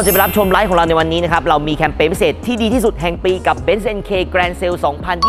เราจะไปรับชมไลฟ์ของเราในวันนี้นะครับ เรามีแคมเปญพิเศษที่ดีที่สุดแห่งปีกับ Benz NK Grand Sale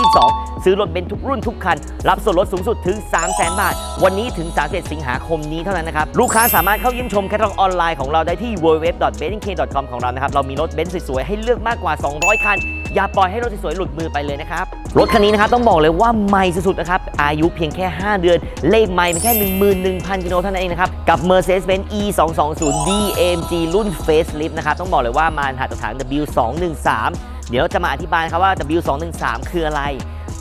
2022 ซื้อรถเบนทุกรุ่นทุกคัน รับส่วนลดสูงสุดถึง 300,000 บาท วันนี้ถึง 31 สิงหาคมนี้เท่านั้นนะครับ ลูกค้าสามารถเข้าเยี่ยมชมแคตตาล็อกออนไลน์ของเราได้ที่ www.benzk.com ของเรานะครับ เรามีรถเบนซ์สวยๆ ให้เลือกมากกว่า 200 คัน อย่าปล่อยให้รถสวยๆหลุดมือไปเลยนะครับ รถคันนี้นะครับต้องบอกเลยว่าใหม่สุดๆนะครับ อายุเพียงแค่ 5 เดือน เลขใหม่เพียงแค่ 11,000กิโลเท่านั้นเองนะครับ กับ Mercedes-Benz E220 DMG รุ่น Facelift นะครับต้องบอกเลยว่ามาตรฐาน W213 เดี๋ยวจะมาอธิบายครับว่า W213 คืออะไร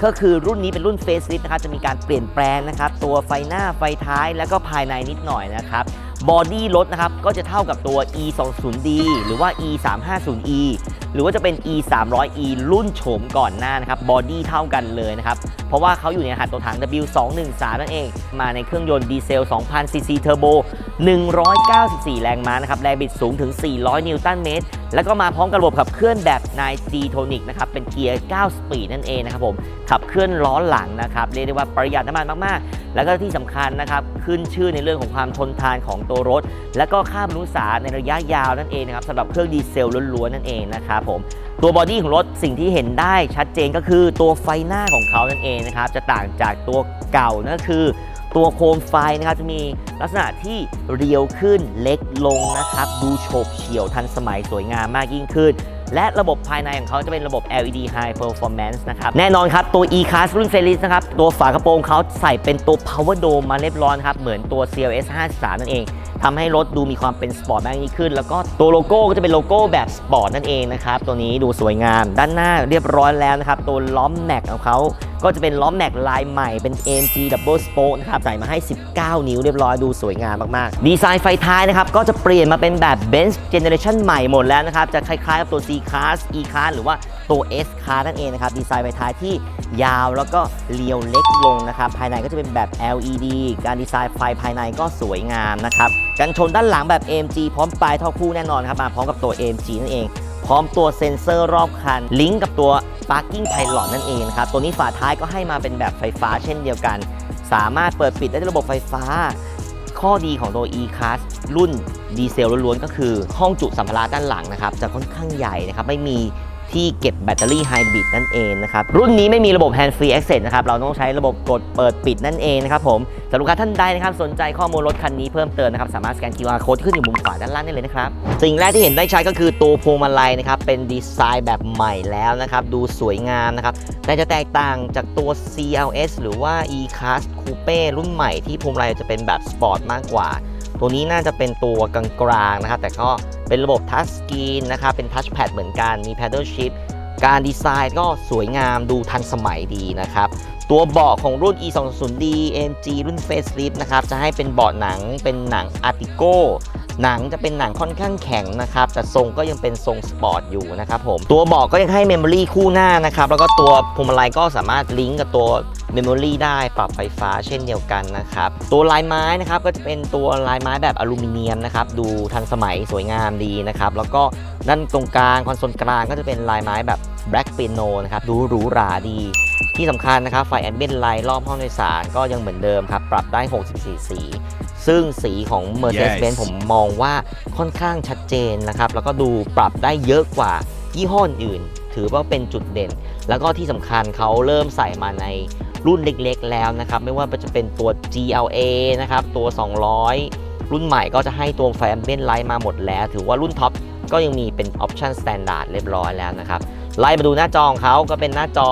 ก็คือรุ่นนี้เป็นรุ่นเฟสลิฟนะครับจะมีการเปลี่ยนแปลงนะครับตัวไฟหน้าไฟท้ายแล้วก็ภายในนิดหน่อยนะครับ บอดี้รถนะครับก็จะเท่ากับตัว E20D หรือว่า E350E หรือว่าจะเป็น E300E รุ่นโฉมก่อนหน้านะครับบอดี้เท่ากันเลยนะครับ เพราะว่าเขาอยู่ในรหัสตัวถัง W213 นั่นเอง มาในเครื่องยนต์ดีเซล 2,000cc เทอร์โบ194 แรงม้านะครับ แรงบิดสูงถึง 400 นิวตันเมตร แล้วก็มาพร้อมกับระบบขับเคลื่อนแบบ 9G Tonic นะครับ เป็นเกียร์ 9 สปีดนั่นเองนะครับผม ขับเคลื่อนล้อหลังนะครับ เรียกได้ว่าประหยัดน้ำมันมาก ๆ แล้วก็ที่สำคัญนะครับ ขึ้นชื่อในเรื่องของความทนทานของตัวรถ และก็ค่าบรรลุสารในระยะยาวนั่นเองนะครับสำหรับเครื่องดีเซลล้วน ๆ นั่นเองนะครับผม ตัวบอดี้ของรถสิ่งที่เห็นได้ชัดเจนก็คือตัวไฟหน้าของเขานั่นเองนะครับ จะต่างจากตัวเก่านั่นก็คือ ตัวโคมไฟนะครับจะมีลักษณะที่เรียวขึ้นเล็กลงนะครับ ดูโฉบเฉี่ยวทันสมัยสวยงามมากยิ่งขึ้น และระบบภายในของเขาจะเป็นระบบ LED High Performance นะครับ แน่นอนครับ ตัว E-Class รุ่น f a r i s นะครับ ตัวฝากระโปรงเขาใส่เป็นตัว Power Dome มาเรียบร้อยครับ เหมือนตัว CLS 53 นั่นเองทำให้รถดูมีความเป็นสปอร์ตมากยิ่งขึ้น แล้วก็ตัวโลโก้ก็จะเป็นโลโก้แบบสปอร์ตนั่นเองนะครับตัวนี้ดูสวยงาม ด้านหน้าเรียบร้อยแล้วนะครับตัวล้อมแม็กของเขา ก็จะเป็นล้อแม็กลายใหม่เป็น AMG Double Spoke นะครับใส่มาให้ 19 นิ้วเรียบร้อยดูสวยงามมากๆ ดีไซน์ไฟท้ายนะครับ ก็จะเปลี่ยนมาเป็นแบบ Benz Generation ใหม่หมดแล้วนะครับ จะคล้ายๆกับตัว C Class E Class หรือว่าตัว S Class นั่นเองนะครับ ดีไซน์ไฟท้ายที่ยาวแล้วก็เรียวเล็กลงนะครับ ภายในก็จะเป็นแบบ LED การดีไซน์ไฟภายในก็สวยงามนะครับกันชนด้านหลังแบบ AMG พร้อมปลายท่อคู่แน่นอนครับมาพร้อมกับตัว AMG นั่นเอง ร้อมตัวเซ็นเซอร์รอบคัน ลิงก์กับตัว Parking Pilot นั่นเองนะครับ ตัวนี้ฝาท้ายก็ให้มาเป็นแบบไฟฟ้าเช่นเดียวกัน สามารถเปิดปิดได้ด้วยระบบไฟฟ้า ข้อดีของตัว E-Class รุ่นดีเซลล้วนๆก็คือห้องจุสัมภาระด้านหลังนะครับ จะค่อนข้างใหญ่นะครับไม่มี ที่เก็บแบตเตอรี่ไฮบริดนั่นเองนะครับ รุ่นนี้ไม่มีระบบ Hand Free Access นะครับ เราต้องใช้ระบบกดเปิดปิดนั่นเองนะครับผมสำหรับลูกค้าท่านใดนะครับ สนใจข้อมูลรถคันนี้เพิ่มเติมนะครับ สามารถสแกน QR Code ที่ขึ้นอยู่มุมขวาด้านล่างได้เลยนะครับ สิ่งแรกที่เห็นได้ชัดก็คือตัวพวงมาลัยนะครับ เป็นดีไซน์แบบใหม่แล้วนะครับ ดูสวยงามนะครับ แต่จะแตกต่างจากตัว CLS หรือว่า E-Class Coupe รุ่นใหม่ที่พวงมาลัยจะเป็นแบบสปอร์ตมากกว่า ตัวนี้น่าจะเป็นตัวกลางๆนะครับแต่ก็เป็นระบบทัชสกรีนนะครับเป็นทัชแพดเหมือนกันมี Paddle Shift การดีไซน์ก็สวยงามดูทันสมัยดีนะครับ ตัวเบาะของรุ่น E200D AMG รุ่น Facelift นะครับ จะให้เป็นเบาะหนังเป็นหนัง Artico หนังจะเป็นหนังค่อนข้างแข็งนะครับ แต่ทรงก็ยังเป็นทรงสปอร์ตอยู่นะครับผม ตัวเบาะก็ยังให้เมมโมรี่คู่หน้านะครับ แล้วก็ตัวพวงมาลัยก็สามารถลิงก์กับตัว เมมโมรีได้ปรับไฟฟ้าเช่นเดียวกันนะครับ ตัวลายไม้นะครับก็จะเป็นตัวลายไม้แบบอลูมิเนียมนะครับดูทันสมัยสวยงามดีนะครับแล้วก็ด้านตรงกลางคอนโซลกลางก็จะเป็นลายไม้แบบ Black Piano นะครับดูหรูหราดี ที่สำคัญนะครับไฟแอมเบียนไลท์รอบห้องโดยสารก็ยังเหมือนเดิมครับปรับได้ 64 สีซึ่งสีของ Mercedes-Benz Yes ผมมองว่าค่อนข้างชัดเจนนะครับ แล้วก็ดูปรับได้เยอะกว่ายี่ห้ออื่น ถือว่าเป็นจุดเด่น แล้วก็ที่สำคัญเขาเริ่มใส่มาในรุ่นเล็กๆ แล้วนะครับ ไม่ว่าจะเป็นตัว GLA นะครับ ตัว 200 รุ่นใหม่ก็จะให้ตัวไฟแอมเบียนไลท์มาหมดแล้ว ถือว่ารุ่นท็อปก็ยังมีเป็นออปชั่นสแตนดาร์ดเรียบร้อยแล้วนะครับ ไล่มาดูหน้าจอของเขาก็เป็นหน้าจอ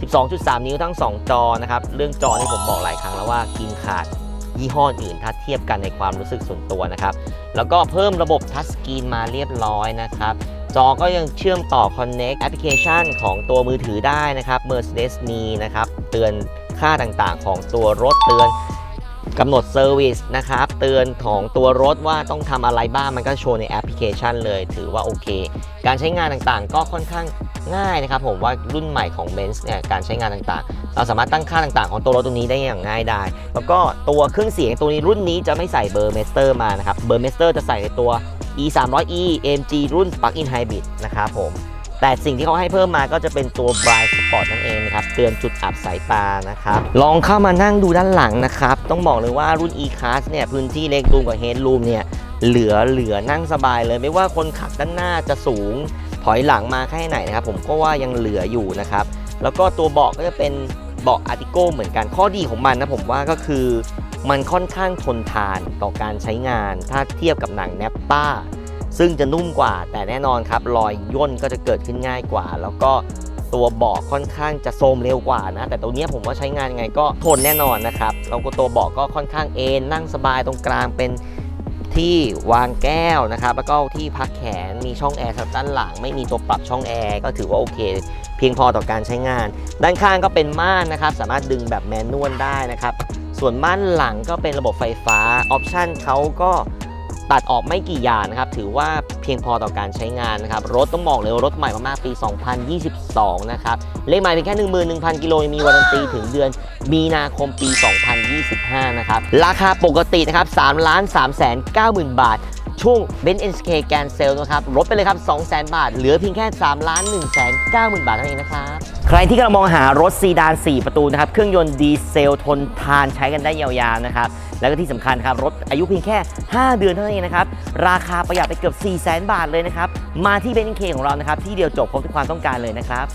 12.3 นิ้วทั้ง 2 จอนะครับ เรื่องจอที่ผมบอกหลายครั้งแล้วว่ากินขาดยี่ห้ออื่นถ้าเทียบกันในความรู้สึกส่วนตัวนะครับ แล้วก็เพิ่มระบบทัชสกรีนมาเรียบร้อยนะครับ จอก็ยังเชื่อมต่อ Connect แอปพลิเคชันของตัวมือถือได้นะครับ Mercedes Me นะครับ เตือนค่าต่างๆ ของตัวรถเตือนกำหนดเซอร์วิสนะครับ เตือนของตัวรถว่าต้องทำอะไรบ้างมันก็โชว์ในแอปพลิเคชันเลย ถือว่าโอเค การใช้งานต่างๆ ก็ค่อนข้างง่ายนะครับ ผมว่ารุ่นใหม่ของ Benz เนี่ยการใช้งานต่างๆ เราสามารถตั้งค่าต่างๆ ของตัวรถตัวนี้ได้อย่างง่ายได้ แล้วก็ตัวเครื่องเสียงตัวนี้รุ่นนี้จะไม่ใส่เบอร์เมสเตอร์มานะครับเบอร์เมสเตอร์จะใส่ในตัว e 3 0 0 e AMG รุ่น Plug-in Hybrid นะครับผม แต่สิ่งที่เขาให้เพิ่มมาก็จะเป็นตัว Bright Spot นั่นเองนะครับ เตือนจุดอับสายตานะครับ ลองเข้ามานั่งดูด้านหลังนะครับ ต้องบอกเลยว่ารุ่น E-Class เนี่ยพื้นที่เล็กรูมกับ Headroom เนี่ยเหลือเหลือนั่งสบายเลย ไม่ว่าคนขับด้านหน้าจะสูง ถอยหลังมาแค่ไหนนะครับ ผมก็ว่ายังเหลืออยู่นะครับ แล้วก็ตัวเบาะก็จะเป็นเบาะอาร์ติโก้เหมือนกันข้อดีของมันนะผมว่าก็คือ มันค่อนข้างทนทานต่อการใช้งาน ถ้าเทียบกับหนังแนปป้า ซึ่งจะนุ่มกว่าแต่แน่นอนครับ รอยย่นก็จะเกิดขึ้นง่ายกว่า แล้วก็ตัวเบาะค่อนข้างจะโทมเร็วกว่านะ แต่ตัวนี้ผมว่าใช้งานยังไงก็ทนแน่นอนนะครับแล้วก็ตัวเบาะก็ค่อนข้างเอนนั่งสบายตรงกลางเป็นที่วางแก้วนะครับ แล้วก็ที่พักแขนมีช่องแอร์ด้านหลัง ไม่มีตัวปรับช่องแอร์ก็ถือว่าโอเค เพียงพอต่อการใช้งาน ด้านข้างก็เป็นม่านนะครับ สามารถดึงแบบแมนนวลได้นะครับ ส่วนม่านหลังก็เป็นระบบไฟฟ้าออปชันเขาก็ตัดออกไม่กี่อย่างนะครับ ถือว่าเพียงพอต่อการใช้งานนะครับ รถต้องบอกเลยรถใหม่มากๆปี 2022 นะครับ เลขหมายเพียงแค่ 11,000 กิโลมีวารันตีถึงเดือนมีนาคมปี 2025 นะครับ ราคาปกตินะครับ3ล้าน3แสน90,000 บาท ช่วง b e n z NSK แกนเซลนะครับลดไปเลยครับ 200,000 บาท เหลือเพียงแค่3ล้าน1แสน90,000 บาทเท่านั้นเองนะครับ ใครที่กำลังมองหารถซีดาน 4 ประตูนะครับ เครื่องยนต์ดีเซลทนทานใช้กันได้ยาวๆนะครับ แล้วก็ที่สำคัญครับ รถอายุเพียงแค่ 5 เดือนเท่านั้นเองนะครับ ราคาประหยัดไปเกือบ 4 0 0 0 0 0 บาทเลยนะครับ มาที่ b e n z NK ของเรานะครับ ที่เดียวจบครบทุกความต้องการเลยนะครับ